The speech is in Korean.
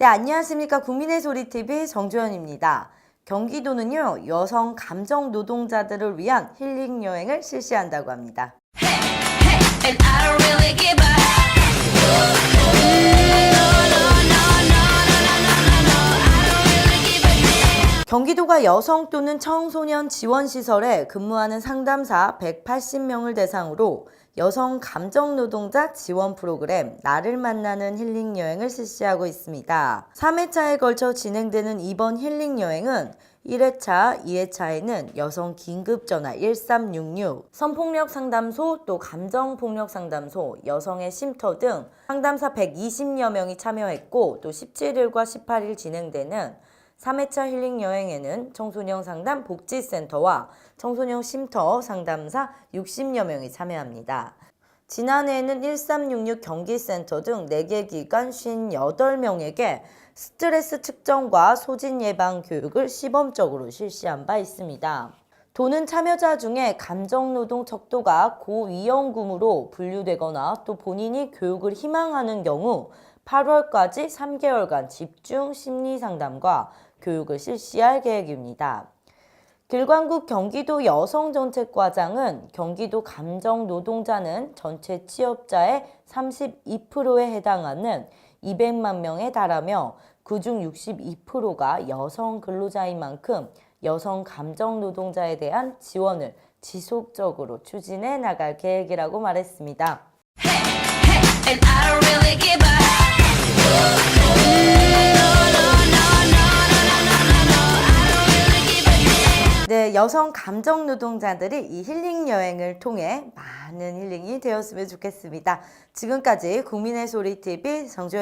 네, 안녕하십니까. 국민의 소리 TV 정주현입니다. 경기도는요, 여성 감정 노동자들을 위한 힐링 여행을 실시한다고 합니다. and I 경기도가 여성 또는 청소년 지원 시설에 근무하는 상담사 180명을 대상으로 여성 감정 노동자 지원 프로그램 나를 만나는 힐링 여행을 실시하고 있습니다. 3회차에 걸쳐 진행되는 이번 힐링 여행은 1회차, 2회차에는 여성 긴급 전화 1366, 성폭력 상담소, 또 감정폭력 상담소, 여성의 쉼터 등 상담사 120여 명이 참여했고 또 17일과 18일 진행되는 3회차 힐링 여행에는 청소년 상담 복지센터와 청소년 쉼터 상담사 60여 명이 참여합니다. 지난해에는 1366 경기센터 등 4개 기관 58명에게 스트레스 측정과 소진 예방 교육을 시범적으로 실시한 바 있습니다. 도는 참여자 중에 감정노동 척도가 고위험군으로 분류되거나 또 본인이 교육을 희망하는 경우 8월까지 3개월간 집중 심리 상담과 교육을 실시할 계획입니다. 길광국 경기도 여성정책과장은 경기도 감정노동자는 전체 취업자의 32%에 해당하는 200만 명에 달하며 그중 62%가 여성 근로자인 만큼 여성 감정노동자에 대한 지원을 지속적으로 추진해 나갈 계획이라고 말했습니다. and I 여성 감정 노동자들이 이 힐링 여행을 통해 많은 힐링이 되었으면 좋겠습니다. 지금까지 국민의 소리 TV 정주현입니다.